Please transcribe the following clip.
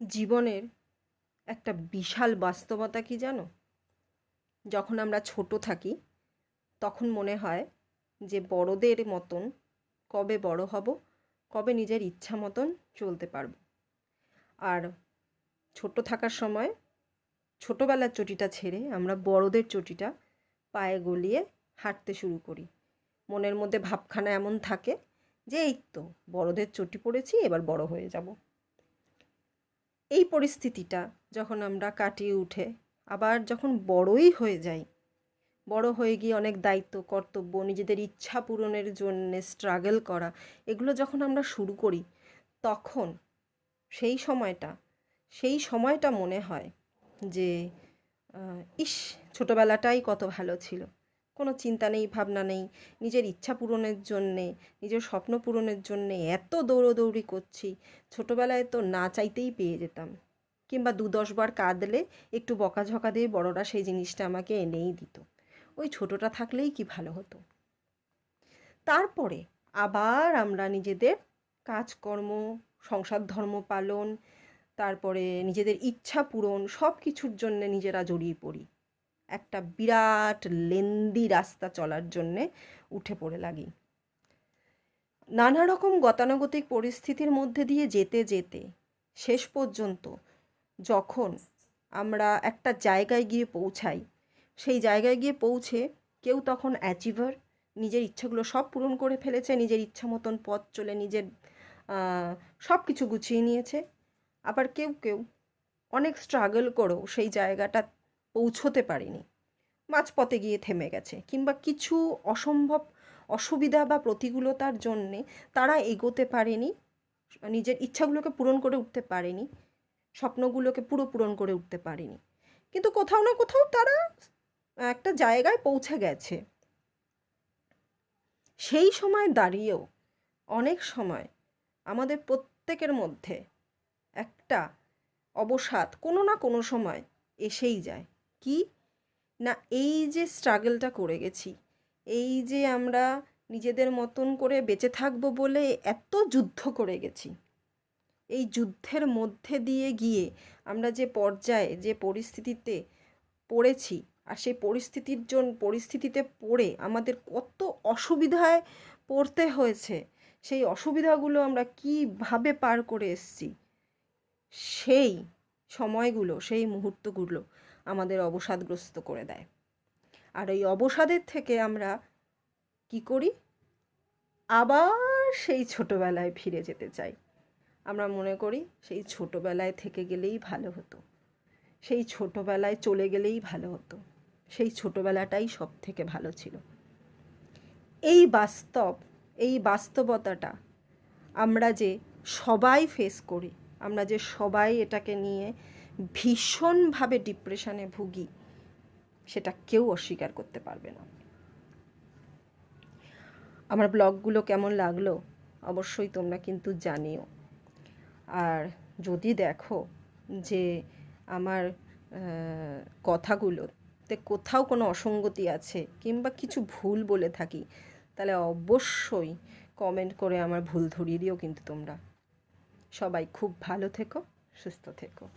জীবনের একটা বিশাল বাস্তবতা কি জানো? যখন আমরা ছোট থাকি, তখন মনে হয় যে বড়দের মতন কবে বড় হব, কবে নিজের ইচ্ছা মতন চলতে পারব। আর ছোট থাকার সময় ছোটোবেলার চটিটা ছেড়ে আমরা বড়দের চটিটা পায়ে গলিয়ে হাঁটতে শুরু করি। মনের মধ্যে ভাবখানা এমন থাকে যে এই তো বড়দের চটি পড়েছি, এবার বড় হয়ে যাব। এই পরিস্থিতিটা যখন আমরা কাটিয়ে উঠে, আবার যখন বড়ই হয়ে যাই, বড় হয়ে গিয়ে অনেক দায়িত্ব, কর্তব্য, নিজেদের ইচ্ছা পূরণের জন্যে স্ট্রাগল করা, এগুলো যখন আমরা শুরু করি, তখন সেই সময়টা সেই সময়টা মনে হয় যে ইস, ছোটোবেলাটাই কত ভালো ছিল। কোনো চিন্তা নেই, ভাবনা নেই। নিজের ইচ্ছা পূরণের জন্যে, নিজের স্বপ্ন পূরণের জন্যে এত দৌড়োদৌড়ি করছি, ছোটোবেলায় তো না চাইতেই পেয়ে যেতাম। কিংবা দু দশবার কাঁদলে একটু বকাঝকা দিয়ে বড়রা সেই জিনিসটা আমাকে এনেই দিত। ওই ছোটোটা থাকলেই কি ভালো হতো? তারপরে আবার আমরা নিজেদের কাজকর্ম, সংসার ধর্ম পালন, তারপরে নিজেদের ইচ্ছা পূরণ সব কিছুর জন্যে নিজেরা জড়িয়ে পড়ি। একটা বিরাট লেন্দি রাস্তা চলার জন্যে উঠে পড়ে লাগি। নানা রকম গতানুগতিক পরিস্থিতির মধ্যে দিয়ে যেতে যেতে শেষ পর্যন্ত যখন আমরা একটা জায়গায় গিয়ে পৌঁছাই, সেই জায়গায় গিয়ে পৌঁছে কেউ তখন অ্যাচিভার নিজের ইচ্ছাগুলো সব পূরণ করে ফেলেছে, নিজের ইচ্ছা মতন পথ চলে, নিজের সব কিছু গুছিয়ে নিয়েছে। আবার কেউ কেউ অনেক স্ট্রাগল করেও সেই জায়গাটা পৌঁছোতে পারেনি। মাঝপথে গিয়ে থেমে গেছে কিংবা কিছু অসম্ভব অসুবিধা বা প্রতিকূলতার জন্যে তারা এগোতে পারেনি, নিজের ইচ্ছাগুলোকে পূরণ করে উঠতে পারেনি, স্বপ্নগুলোকে পুরো পূরণ করে উঠতে পারেনি। কিন্তু কোথাও না কোথাও তারা একটা জায়গায় পৌঁছে গেছে। সেই সময় দাঁড়িয়েও অনেক সময় আমাদের প্রত্যেকের মধ্যে একটা অবসাদ কোনো না কোনো সময় এসেই যায়। কি? না, এই যে স্ট্রাগলটা করে গেছি, এই যে আমরা নিজেদের মতন করে বেঁচে থাকব বলে এত যুদ্ধ করে গেছি, এই যুদ্ধের মধ্যে দিয়ে গিয়ে আমরা যে পর্যায়ে, যে পরিস্থিতিতে পড়েছি আর সেই পরিস্থিতির জন্য পরিস্থিতিতে পড়ে আমাদের কত অসুবিধায় পড়তে হয়েছে, সেই অসুবিধাগুলো আমরা কীভাবে পার করে এসছি, সেই সময়গুলো, সেই মুহূর্তগুলো আমাদের অবসাদগ্রস্ত করে দেয়। আর এই অবসাদের থেকে আমরা কি করি? আবার সেই ছোটোবেলায় ফিরে যেতে চাই। আমরা মনে করি সেই ছোটোবেলায় থেকে গেলেই ভালো হতো। সেই ছোটোবেলায় চলে গেলেই ভালো হতো। সেই ছোটোবেলাটাই সব থেকে ভালো ছিল। এই বাস্তব, এই বাস্তবতাটা আমরা যে সবাই ফেস করি, আমরা যে সবাই এটাকে নিয়ে ভীষণভাবে ডিপ্রেশনে ভুগি, সেটা কেউ অস্বীকার করতে পারবে না। আমার ব্লগগুলো কেমন লাগল? অবশ্যই তোমরা কিন্তু জানিও। আর যদি দেখো যে আমার কথাগুলোতে কোথাও কোনো অসঙ্গতি আছে কিংবা কিছু ভুল বলে থাকি, তাহলে অবশ্যই কমেন্ট করে আমার ভুল ধরিয়ে দিও কিন্তু তোমরা। সবাই খুব ভালো থেকো, সুস্থ থেকো।